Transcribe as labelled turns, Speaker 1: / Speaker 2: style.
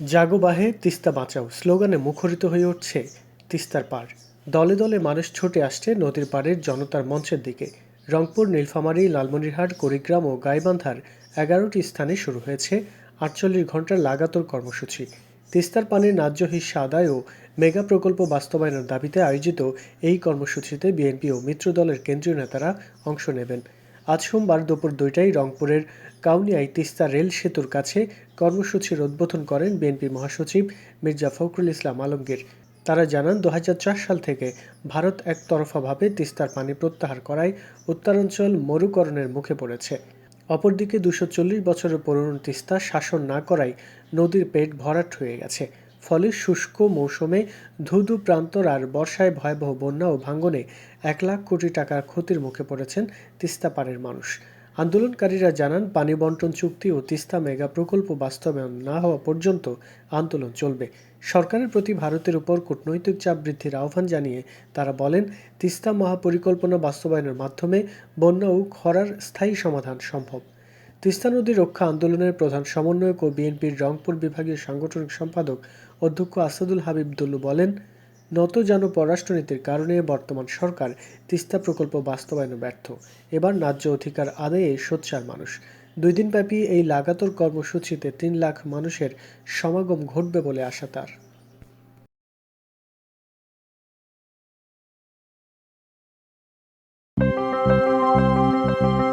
Speaker 1: জাগো বাহে তিস্তা বাঁচাও, স্লোগানে মুখরিত হয়ে উঠছে তিস্তার পাড় দলে দলে মানুষ ছুটে আসছে নদীর পাড়ের জনতার মঞ্চের দিকে। রংপুর, নীলফামারী, লালমনিরহাট, কুড়িগ্রাম ও গাইবান্ধার এগারোটি স্থানে শুরু হয়েছে আটচল্লিশ ঘণ্টার লাগাতার কর্মসূচি। তিস্তার পানির ন্যায্য হিস্যা আদায় ও মেগা প্রকল্প বাস্তবায়নের দাবিতে আয়োজিত এই কর্মসূচিতে বিএনপি ও মিত্র দলের কেন্দ্রীয় নেতারা অংশ নেবেন। আজ সোমবার দুপুর দুইটায় রংপুরের কাউনিয়ায় তিস্তা রেল সেতুর কাছে কর্মসূচির উদ্বোধন করেন বিএনপি মহাসচিব মির্জা ফখরুল ইসলাম আলমগীর। তারা জানান দু হাজার চার সাল থেকে ভারত একতরফাভাবে তিস্তার পানি প্রত্যাহার করায় উত্তরাঞ্চল মরুকরণের মুখে পড়েছে। অপরদিকে দুশো চল্লিশ বছরের পুরনো তিস্তা শাসন না করায় নদীর পেট ভরাট হয়ে গেছে। ফলে শুষ্ক মৌসুমে ধুধু প্রান্তর আর বর্ষায় ভয়াবহ বন্যা ও ভাঙ্গনে এক লাখ কোটি টাকার ক্ষতির মুখে পড়েছেন তিস্তা পাড়ের মানুষ। আন্দোলনকারীরা জানান, পানি বন্টন চুক্তি ও তিস্তা মেগা প্রকল্প বাস্তবায়ন না হওয়া পর্যন্ত আন্দোলন চলবে। সরকারের প্রতি ভারতের উপর কূটনৈতিক চাপ বৃদ্ধির আহ্বান জানিয়ে তারা বলেন, তিস্তা মহাপরিকল্পনা বাস্তবায়নের মাধ্যমে বন্যা ও খরার স্থায়ী সমাধান সম্ভব। তিস্তা নদী রক্ষা আন্দোলনের প্রধান সমন্বয়ক ও বিএনপির রংপুর বিভাগীয় সাংগঠনিক সম্পাদক অধ্যক্ষ আসাদুল হাবিব দুল্লু বলেন, নত যেন পররাষ্ট্রনীতির কারণে বর্তমান সরকার তিস্তা প্রকল্প বাস্তবায়নে ব্যর্থ। এবার ন্যায্য অধিকার আদায়ে সোচ্চার মানুষ। দুই দিনব্যাপী এই লাগাতর কর্মসূচিতে তিন লাখ মানুষের সমাগম ঘটবে বলে আশা তার। thank you